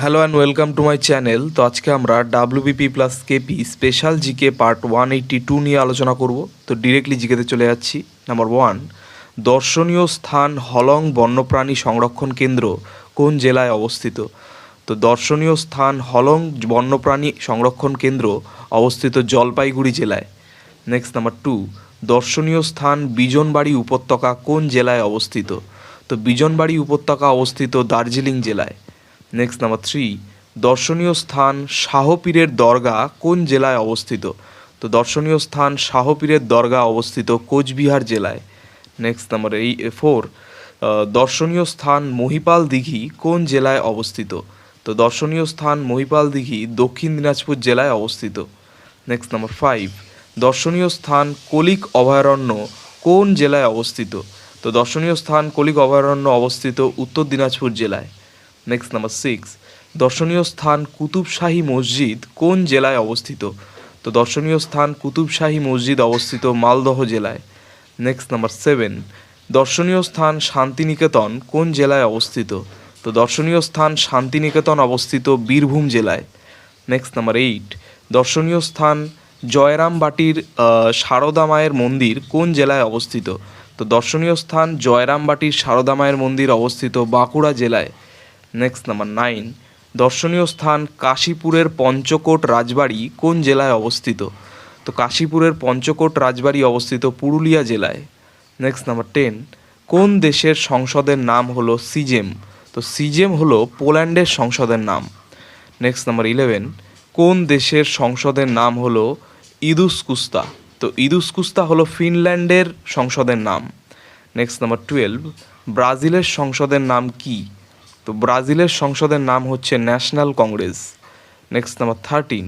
Hello and welcome to my channel তো আজকে আমরা WBP plus KP special GK part one eighty two নিয়ে আলোচনা করব। তো ডিরেক্টলি জিকেতে চলে যাচ্ছি। নাম্বার ওয়ান দর্শনীয় স্থান হলং বন্যপ্রাণী সংরক্ষণ কেন্দ্র কোন জেলায় অবস্থিত? তো দর্শনীয় স্থান হলং বন্যপ্রাণী সংরক্ষণ কেন্দ্র অবস্থিত জলপাইগুড়ি জেলায়। নেক্সট নাম্বার টু দর্শনীয় স্থান বিজনবাড়ি উপত্যকা কোন জেলায় অবস্থিত? তো বিজনবাড়ি উপত্যকা অবস্থিত দার্জিলিং জেলায়। নেক্সট নাম্বার থ্রি দর্শনীয় স্থান শাহপীরের দরগা কোন জেলায় অবস্থিত? তো দর্শনীয় স্থান শাহপীরের দরগা অবস্থিত কোচবিহার জেলায়। নেক্সট নাম্বার এই ফোর দর্শনীয় স্থান মহিপাল দিঘি কোন জেলায় অবস্থিত? তো দর্শনীয় স্থান মহিপাল দিঘি দক্ষিণ দিনাজপুর জেলায় অবস্থিত। নেক্সট নাম্বার ফাইভ দর্শনীয় স্থান কলিক অভয়ারণ্য কোন জেলায় অবস্থিত? তো দর্শনীয় স্থান কলিক অভয়ারণ্য অবস্থিত উত্তর দিনাজপুর জেলায়। নেক্সট নাম্বার সিক্স দর্শনীয় স্থান কুতুবশাহী মসজিদ কোন জেলায় অবস্থিত? তো দর্শনীয় স্থান কুতুবশাহী মসজিদ অবস্থিত মালদহ জেলায়। নেক্সট নাম্বার সেভেন দর্শনীয় স্থান শান্তিনিকেতন কোন জেলায় অবস্থিত? তো দর্শনীয় স্থান শান্তিনিকেতন অবস্থিত বীরভূম জেলায়। নেক্সট নাম্বার এইট দর্শনীয় স্থান জয়রাম বাটির আহ, সারদা মায়ের মন্দির কোন জেলায় অবস্থিত? তো দর্শনীয় স্থান জয়রাম বাটির সারদা মায়ের মন্দির অবস্থিত বাঁকুড়া জেলায়। নেক্সট নাম্বার নাইন দর্শনীয় স্থান কাশীপুরের পঞ্চকোট রাজবাড়ি কোন জেলায় অবস্থিত? তো কাশীপুরের পঞ্চকোট রাজবাড়ি অবস্থিত পুরুলিয়া জেলায়। নেক্সট নাম্বার টেন কোন দেশের সংসদের নাম হলো সিজেম? তো সিজেম হলো পোল্যান্ডের সংসদের নাম। নেক্সট নাম্বার ইলেভেন কোন দেশের সংসদের নাম হলো ইদুসকুস্তা? তো ইদুসকুস্তা হলো ফিনল্যান্ডের সংসদের নাম। নেক্সট নাম্বার টুয়েলভ ব্রাজিলের সংসদের নাম কি? তো ব্রাজিলের সংসদের নাম হচ্ছে national congress. Next number thirteen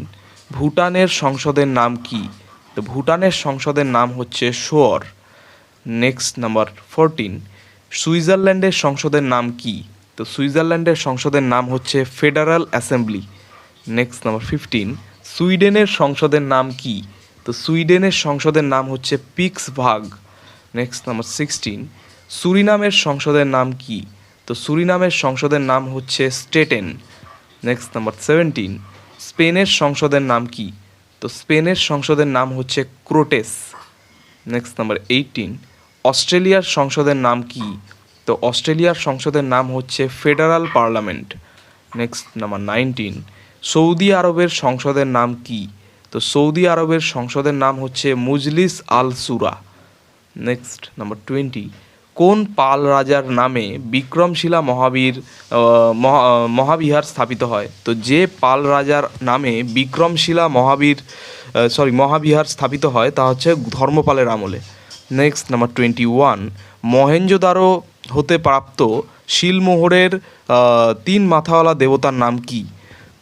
ভুটানের সংসদের নাম কি? তো ভুটানের সংসদের নাম হচ্ছে শোয়র নেক্সট নাম্বার ফোরটিন সুইজারল্যান্ডের সংসদের নাম কি? তো সুইজারল্যান্ডের সংসদের নাম হচ্ছে federal assembly. Next number fifteen সুইডেনের সংসদের নাম কি? তো সুইডেনের সংসদের নাম হচ্ছে পিক্স ভাগ নেক্সট নাম্বার সিক্সটিন সুরিনামের সংসদের নাম কি? তো সুরিনামের সংসদের নাম হচ্ছে স্টেটেন। নেক্সট নাম্বার সেভেন্টিন স্পেনের সংসদের নাম কি? তো স্পেনের সংসদের নাম হচ্ছে ক্রোটেস। নেক্সট নাম্বার এইটিন অস্ট্রেলিয়ার সংসদের নাম কি? তো অস্ট্রেলিয়ার সংসদের নাম হচ্ছে federal parliament. Next number nineteen Saudi আরবের সংসদের নাম কি? তো সৌদি আরবের সংসদের নাম হচ্ছে মুজলিস আল সুরা। নেক্সট নাম্বার টোয়েন্টি কোন পাল রাজার নামে বিক্রমশিলা মহাবীর মহা- মহাবিহার স্থাপিত হয়? তো যে পাল রাজার নামে বিক্রমশিলা মহাবীর সরি মহাবিহার স্থাপিত হয়, তা হচ্ছে ধর্মপালের আমলে। Next number twenty one Mohenjodaro হতে প্রাপ্ত শিলমোহরের তিন মাথাওয়ালা দেবতার নাম কি?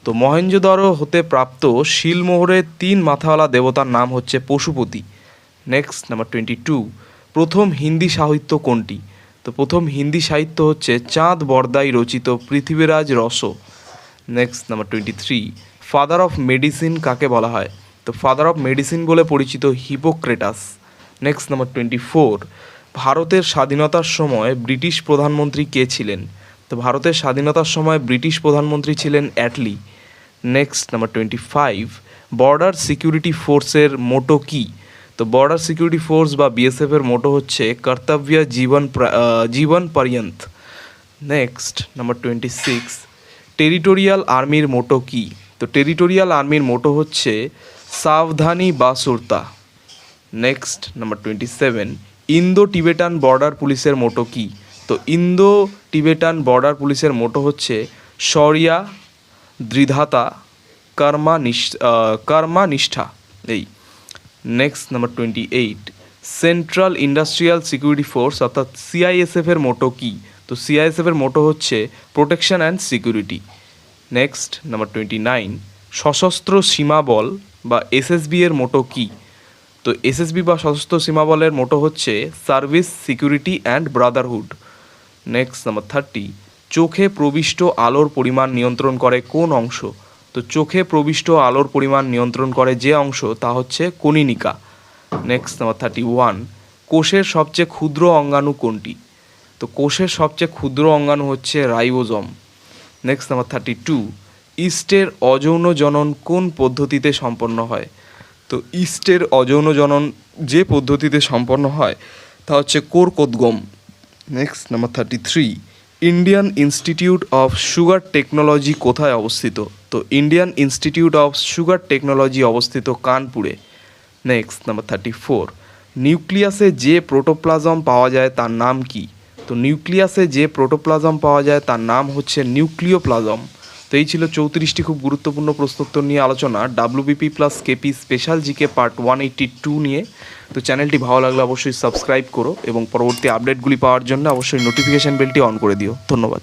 তো মহেঞ্জোদারো হতে প্রাপ্ত শিলমোহরের তিন মাথাওয়ালা দেবতার নাম হচ্ছে Pashupati. Next number twenty two প্রথম হিন্দি সাহিত্য কোনটি? তো প্রথম হিন্দি সাহিত্য হচ্ছে চাঁদ বরদাই রচিত Prithviraj Raso. Next number twenty three father of medicine কাকে বলা হয়? তো ফাদার অফ মেডিসিন বলে পরিচিত Hippocrates next number twenty four ভারতের স্বাধীনতার সময় ব্রিটিশ প্রধানমন্ত্রী কে ছিলেন? তো ভারতের স্বাধীনতার সময় ব্রিটিশ প্রধানমন্ত্রী ছিলেন Attlee next number twenty five border security ফোর্সের মোটো কি? তো বর্ডার সিকিউরিটি ফোর্স বা বিএসএফ এর মোটো হচ্ছে কর্তব্য জীবন জীবন পর্যন্ত next number twenty six territorial আর্মির মোটো কি? তো টেরিটোরিয়াল আর্মির মোটো হচ্ছে সাবধানী বা সুরতা next number twenty seven Indo Tibetan border পুলিশের মোটো কি? তো ইন্দো টিবেটান বর্ডার পুলিশের মোটো হচ্ছে শরিয়া, দৃঢ়তা কর্মা কর্মা নিষ্ঠা এই। Next number twenty eight central industrial security force অর্থাৎ সিআইএসএফ এর মোটো কি? তো সিআইএসএফ এর মোটো হচ্ছে protection and security next number twenty nine Sashastra Seema Bal বা এসএসবি এর মোটো কি? তো এসএসবি বা সশস্ত্র সীমা বলের মোটো হচ্ছে service security and brotherhood next number thirty চোখে প্রবিষ্ট আলোর পরিমাণ নিয়ন্ত্রণ করে কোন অংশ? তো চোখে প্রবিষ্ট আলোর পরিমাণ নিয়ন্ত্রণ করে যে অংশ, তা হচ্ছে কনিনিকা নেক্সট নাম্বার থার্টি ওয়ান কোষের সবচেয়ে ক্ষুদ্র অঙ্গাণু কোনটি? তো কোষের সবচেয়ে ক্ষুদ্র অঙ্গাণু হচ্ছে ribosome. Next number thirty two ইস্টের অযৌন জনন কোন পদ্ধতিতে সম্পন্ন হয়? তো ইস্টের অযৌন জনন যে পদ্ধতিতে সম্পন্ন হয়, তা হচ্ছে কোরকোদ্গম। Next number thirty three Indian institute of sugar technology কোথায় অবস্থিত? তো Indian institute of sugar technology অবস্থিত কানপুরে। নেক্সট নাম্বার থার্টি ফোর নিউক্লিয়াসে যে প্রোটোপ্লাজম পাওয়া যায় তার নাম কি? তো নিউক্লিয়াসে যে প্রোটোপ্লাজম পাওয়া যায় তার নাম হচ্ছে নিউক্লিওপ্লাজম তো এই ছিল চৌত্রিশটি খুব গুরুত্বপূর্ণ প্রশ্নোত্তর নিয়ে আলোচনা। WBP plus KP special GK part one eighty two নিয়ে। তো চ্যানেলটি ভালো লাগলে অবশ্যই সাবস্ক্রাইব করো এবং পরবর্তী আপডেটগুলি পাওয়ার জন্য অবশ্যই নোটিফিকেশান বেলটি অন করে দিও। ধন্যবাদ।